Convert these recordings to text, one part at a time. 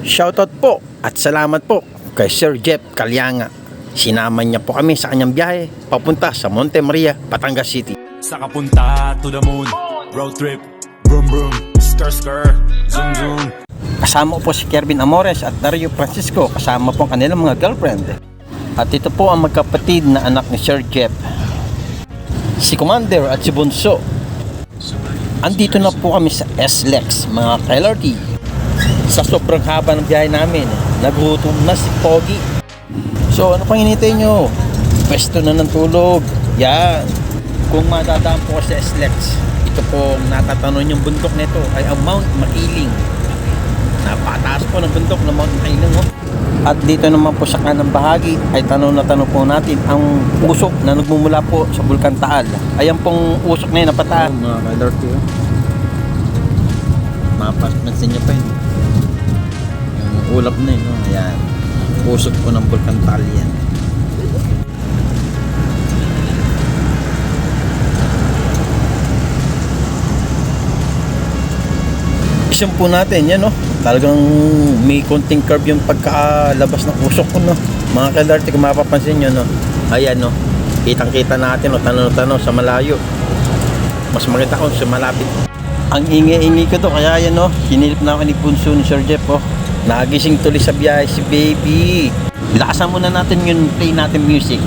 Shoutout po at salamat po kay Sir Jeff Kalyanga. Sinama niya po kami sa kanyang biyahe papunta sa Monte Maria, Batangas City. Sa kapunta to the moon Road trip Vroom vroom Skr skr Zoom zoom Kasama po si Kervin Amores at Dario Francisco kasama po ang kanilang mga girlfriend. At ito po ang magkapatid na anak ni Sir Jeff. Si Commander at si Bunso. Andito na po kami sa SLEX, mga KLRT. Sa sobrang haba ng biyahe namin, nagutom na si Pogi. So ano pang hinintay nyo? Pwesto na ng tulog. Yan. Kung madadaan po sa SLEX, ito po natatanon yung bundok nito ay ang Mount Makiling. Napataas po ng bundok ng Mount Makiling. Oh. At dito naman po sa kanang bahagi ay tanong na tanong po natin ang usok na nagmumula po sa Bulkan Taal. Ayan pong usok na yun na pataas. mga kalorty. Oh. Mapas, pansin niyo pa yun. Ulap na yun. Oh. Ayan. Usok po ng Bulkan Taal yan. Isang po natin, yan no. Talagang may konting curve yung pagkalabas ng usok ko no. Mga kalarte, kung mapapansin nyo no. Ayan no. Kitang kita natin no, tanong-tanong sa malayo. Mas makita ko sa malapit. Ang ingi-ingi ko to, kaya yan no. Hinilip na ako ni Punso ni Sir Jeff oh. Nagising tuloy sa biyahe si baby. Lakasan muna natin yung play natin music.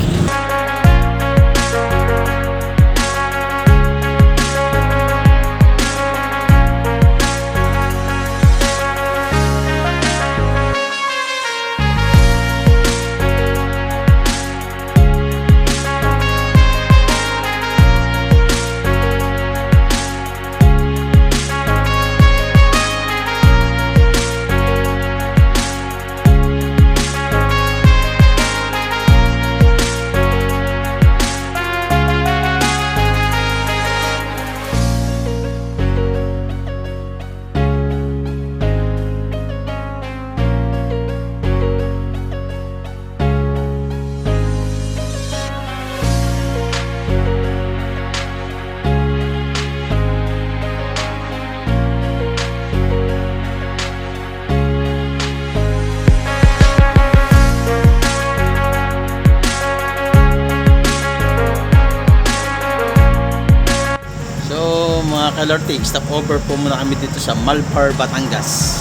Mga kalorte, stop over po muna kami dito sa Malpar, Batangas.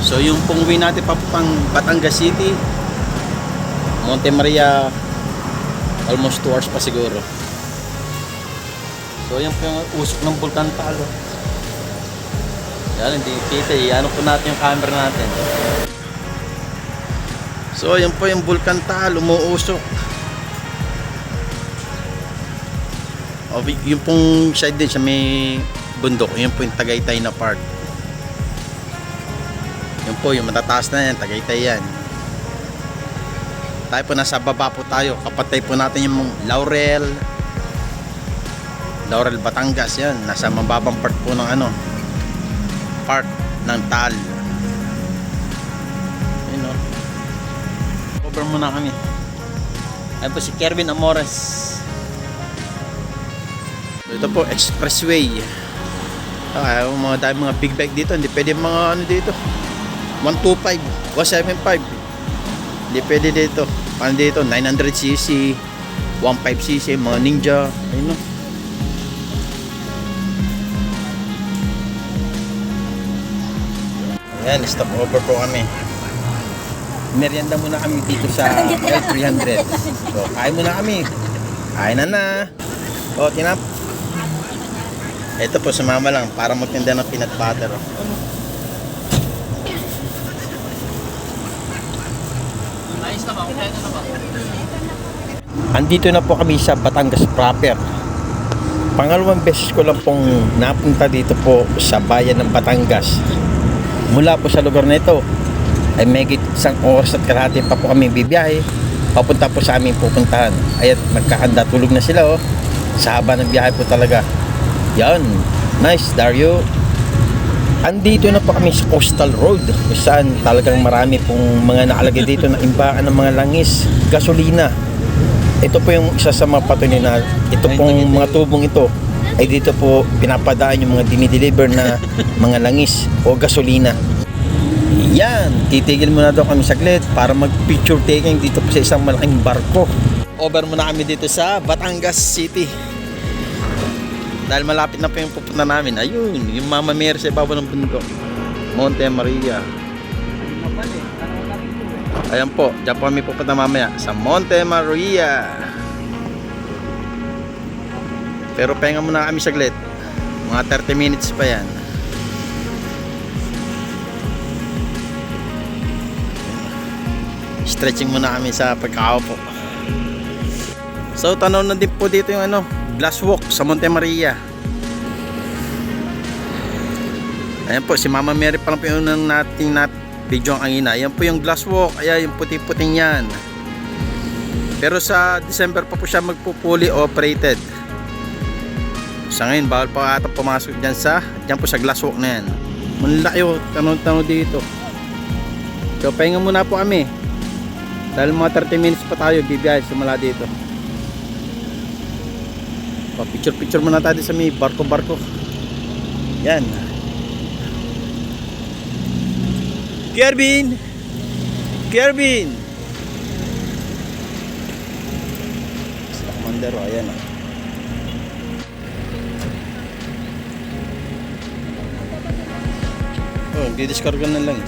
So yung pong uwi natin papuntang Batangas City, Monte Maria, almost 2 hours pa siguro. So yan po yung usok ng Bulkan Talo. Yan, hindi kita eh. Ano po natin yung camera natin. So yan po yung Bulkan Talo, umuusok. O, yung pong side din sa may bundok, yun po yung Tagaytay na part. Yun po, yung matataas na yan, Tagaytay yan. Tayo po nasa baba po tayo. Kapatay po natin yung Laurel. Laurel Batangas yan. Nasa mababang part po ng ano. Part ng Tal. Yun o. Cover muna kami. Ayun po si Kervin Amores. Ito po, expressway. Ah, mga dahil mga big bike dito, hindi pwede mga ano dito. 125, 175. Hindi pwede dito. Paano dito? 900cc, 15cc, mga ninja. Ayun no. Ayan, stop over po kami. Merienda muna kami dito sa L300. So, kain muna kami. Kain na na. O, tinap. Ito po, sumama lang para magtinda ng peanut butter. oh. Andito na po kami sa Batangas proper. Pangalawang beses ko lang pong napunta dito po sa bayan ng Batangas. Mula po sa lugar na ito, ay may isang oras at kalahati pa po kami bibiyahe. Papunta po sa aming pupuntahan. Ayat, magkakanda tulog na sila oh. Sa haba ng biyahe po talaga. Yan. Nice, Dario. Andito na po kami sa Coastal Road kung saan talagang marami pong mga nakalagay dito na imbaan ng mga langis, gasolina. Ito po yung isa sa mga patunay na ito pong mga tubong ito ay dito po pinapadaan yung mga dinideliver na mga langis o gasolina. Yan, titigil muna daw kami saglit para mag-picture taking dito po sa isang malaking barko. Over muna kami dito sa Batangas City. Dahil malapit na po yung pupunta namin. Ayun, yung Mama Mary sa ibabaw ng bundok. Monte Maria. Ayan po, dyan po kami pupunta mamaya sa Monte Maria. Pero pahinga muna kami saglit. Mga 30 minutes pa yan. Stretching muna kami sa pagkakaupo. So, tanaw na din po dito yung ano, glass walk sa Monte Maria. Ayan po, si Mama Mary pa lang po yung unang nating nat video ang angina. Ayan po yung glass walk. Ayan yung puti-puting yan. Pero sa December pa po siya magpupuli operated. Sa ngayon, bawal pa ata pumasok dyan sa, dyan po sa glass walk na yan. Manlaki oh, tanong-tanong dito. So, pahinga muna po kami. Dahil mga 30 minutes pa tayo, bibiyahe simula dito. Pa-picture-picture muna tayo sa may barko-barko. Yan. Kervin! Kervin! Sa Commander, oh, ayan oh. Oh, didiscarga na lang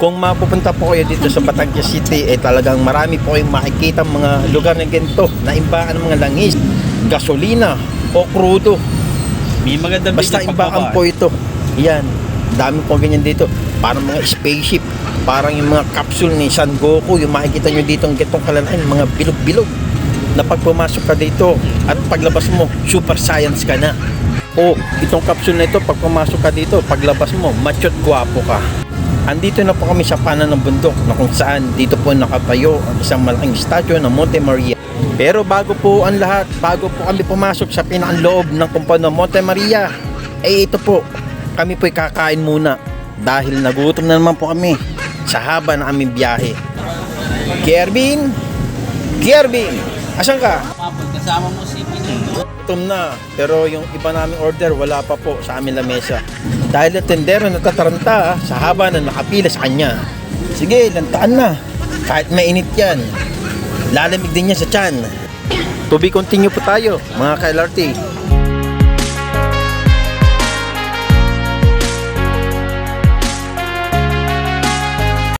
Kung mapupunta po kayo dito sa Batangas City, eh talagang marami po kayong makikita mga lugar na ganito na imbaan ng mga langis, gasolina o krudo. May magandang Basta imbaan po ito. Yan. Dami po ganyan dito. Parang mga spaceship. Parang yung mga capsule ni San Goku. Yung makikita nyo dito ang gitong kalalahan. Mga bilog-bilog. Na pag pumasok ka dito at paglabas mo, super science ka na. O, itong capsule na ito, pag pumasok ka dito, paglabas mo, macho't gwapo ka. Andito na po kami sa panan ng bundok na kung saan dito po nakatayo ang isang malaking statue ng Monte Maria. Pero bago po ang lahat, bago po kami pumasok sa pinakang loob ng compound ng Monte Maria, eh ito po, kami po'y kakain muna dahil nagutom na naman po kami sa haba ng aming biyahe. Kervin! Kervin! Asan ka? Kasama mo si Pinuno. Gutom na, pero yung iba naming order wala pa po sa amin lamesa. Dahil ang tendero natataranta sa haba na nakapila sa kanya. Sige, lantaan na. Kahit mainit yan. Lalamig din niya sa tiyan. To be continue po tayo, mga ka-LRT.